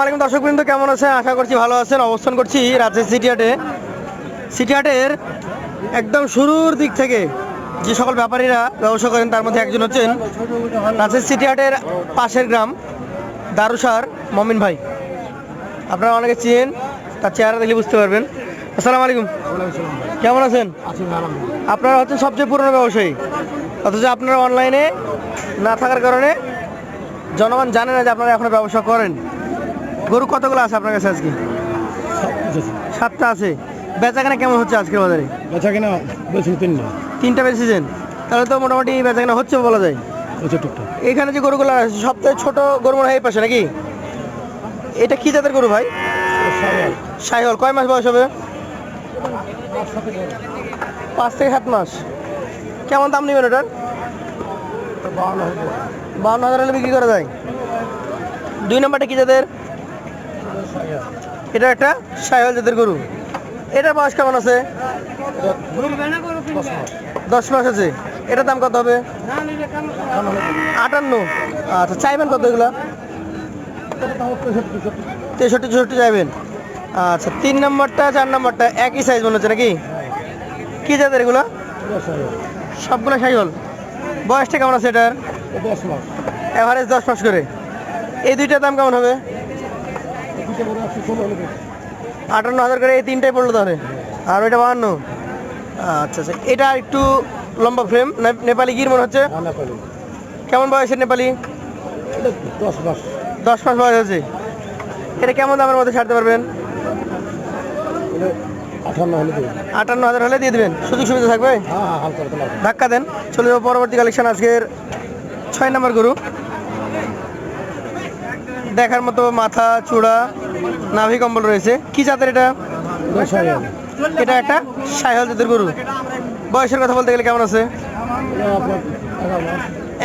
আলাইকুম দর্শক বৃন্দ কেমন আছেন? আশা করছি ভালো আছেন। অবস্থান করছি রাজশাহী সিটি হাটে। সিটি হাটের একদম শুরুর দিক থেকে যে সকল ব্যাপারীরা ব্যবসা করেন তার মধ্যে একজন হচ্ছেন রাজশাহী সিটি হাটের পাশের গ্রাম দারুসার মমিন ভাই। আপনারা অনেকে চিনেন তার চেহারা দেখলে বুঝতে পারবেন। আসসালামু আলাইকুম। কেমন আছেন? আপনারা হচ্ছেন সবচেয়ে পুরনো ব্যবসায়ী। অথচ আপনারা অনলাইনে না থাকার কারণে জনগণ জানে না যে আপনারা এখনও ব্যবসা করেন। গরু কতগুলো আছে আপনার কাছে আজকে? সাতটা আছে। বেচাকেনা কেমন হচ্ছে আজকের বাজারে? বেচা কিনা বেশি তিন না। তিনটা বেচেছেন তাহলে তো মোটামুটি বেচাকেনা হচ্ছে বলা যায়। এখানে যে গরুগুলো আছে সবথেকে ছোট গরু মনে হয় এই পাশে নাকি? এটা কি জাতের গরু ভাই? সাইহল। কয় মাস বয়স হবে? পাঁচ থেকে সাত মাস। কেমন দাম নেবেন ওটার? বাউন্ন হাজার হলে বিক্রি করা যায়। দুই নম্বরটা কি জাতের? এটা একটা সাইহল জাতের গরু। এটা বয়স কেমন আছে? দশ মাস আছে। এটার দাম কত হবে? আটান্ন। আচ্ছা চাইবেন কত এগুলো? তেষট্টি চৌষট্টি চাইবেন। আচ্ছা তিন নম্বরটা চার নম্বরটা একই সাইজ মনে হচ্ছে নাকি? কি জাতের এগুলো? সবগুলো সাইজল বয়সটা কেমন আছে এটার? এভারেজ দশ মাস করে। এই দুইটার দাম কেমন হবে দুটো বড় একশো ষোলো হলে আটান্ন হাজার করে এই তিনটাই পড়ল তাহলে? আর ওইটা বাহান্ন? আচ্ছা আচ্ছা। এটা একটু লম্বা ফ্রেম নেপালি গির মনে হচ্ছে? কেমন বয়সের নেপালি? দশ মাস। দশ মাস বয়স আছে। এটা কেমন দামের মধ্যে ছাড়তে পারবেন? আটান্ন হাজার হলে দিয়ে দেবেন। সুযোগ সুবিধা থাকবে? হ্যাঁ হ্যাঁ ধাক্কা দেন। চলে যাব পরবর্তী কালেকশন আজকের ছয় নম্বর গরু। দেখার মতো মাথা, চূড়া, নাভি কম্বল রয়েছে। কি জাতের এটা? এটা একটা সাইহল জাতের গরু। বয়সের কথা বলতে গেলে কেমন আছে?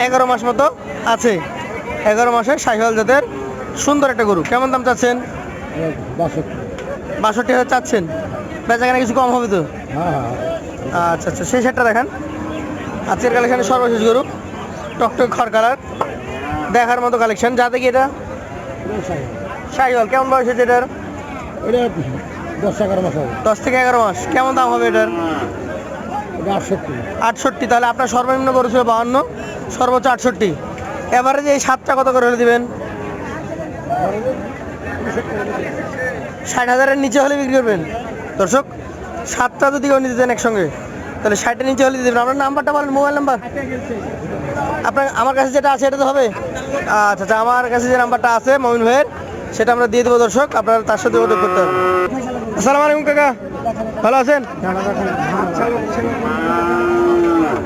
এগারো মাস মতো আছে। এগারো মাসে সাইহল জাতের সুন্দর একটা গরু। কেমন দাম চাচ্ছেন? বাষট্টি হাজার চাচ্ছেন। বেচাকেনা কিছু কম হবে তো? আচ্ছা আচ্ছা সেই সেটটা দেখান। আজকের কালেকশানে সর্বশেষ গরু। টকটক খড় কালার দেখার মতো কালেকশন যাতে কি এটা? হাজার কেমন বয়স হয়েছে এটার? এটা দশ এগারো মাস হবে। দশ থেকে এগারো মাস। কেমন দাম হবে এটার? আটষট্টি। আটষট্টি তাহলে আপনার সর্বনিম্ন গরু ছিল বাহান্ন সর্বোচ্চ আটষট্টি। এবারে যে এই সাতটা কত করে দিবেন? ষাট হাজারের নিচে হলে বিক্রি করবেন। দর্শক সাতটা যদি কেউ নিতে দেন একসঙ্গে। তাহলে ষাটের নিচে হলে দেবেন। আপনার নাম্বারটা বলেন, মোবাইল নাম্বার। আপনার, আমার কাছে যেটা আছে, এটা তো হবে? আচ্ছা আচ্ছা আমার কাছে যে নাম্বারটা আছে, মমিন ভাইয়ের, সেটা আমরা দিয়ে দেবো দর্শক। আপনারা তার সাথে যোগাযোগ করতে হবে আসসালামু আলাইকুম, কাকা। ভালো আছেন?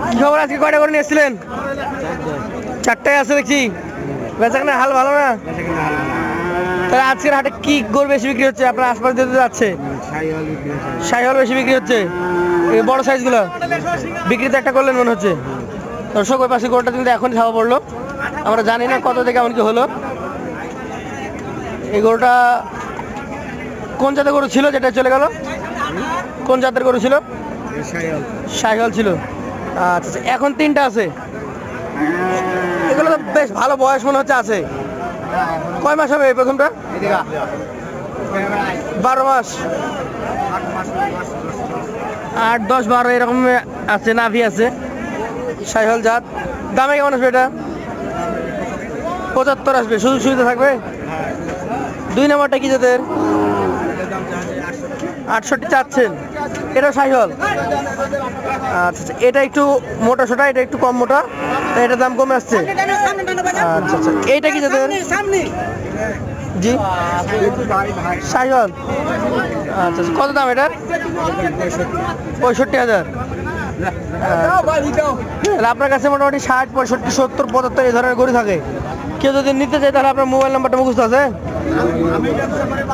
কি খবর? আজকে কয়টা করে নিয়ে এসেছিলেন? চারটায় আছে দেখছি। বেচাকেনা হাল ভালো না? তাহলে আজকের হাটে কি গরু বেশি বিক্রি হচ্ছে? আপনার আশপাশ দিতে যাচ্ছে। সাইহল বেশি বিক্রি হচ্ছে। এই বড় সাইজগুলো বিক্রিতে একটা করলেন মনে হচ্ছে। দর্শক, ওই পাশে গরুটা কিন্তু এখন ছাপা পড়ল। আমরা জানি না কত থেকে কেমন কি হলো। এই গরুটা কোন জাতের গরু ছিল যেটা চলে গেল? কোন জাতের গরু ছিল? সাইহল ছিল। আচ্ছা আচ্ছা এখন তিনটা আছে। এগুলো তো বেশ ভালো বয়স মনে হচ্ছে, আছে। কয় মাস হবে এই প্রথমটা? বারো মাস। আট, দশ, বারো এরকম আছে, নাভি আছে। সাইহল জাত। দামে কেমন আসবে এটা? পঁচাত্তর আসবে। সুযোগ সুবিধা থাকবে? দুই নম্বরটা কি জাতের? আটষট্টি চাচ্ছেন। এটা সাইহল? আচ্ছা আচ্ছা। এটা একটু মোটা সোটা, এটা একটু কম মোটা। তাই এটার দাম কমে আসছে? আচ্ছা আচ্ছা। এইটা কি জাতের? জি। সাইহল আচ্ছা আচ্ছা কত দাম এটা পঁয়ষট্টি হাজার। আপনার কাছে মোটামুটি ষাট, পঁয়ষট্টি, সত্তর, পঁচাত্তর এই ধরনের গরু থাকে। কেউ যদি নিতে চায়, তাহলে আপনার মোবাইল নাম্বারটা মুখস্থ আছে?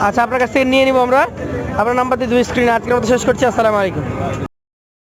আচ্ছা আপনার কাছ থেকে নিয়ে নিবো আমরা। আপনার নাম্বার দিয়ে দুই স্ক্রিনে আজকের মতো শেষ করছি। আসসালামু আলাইকুম।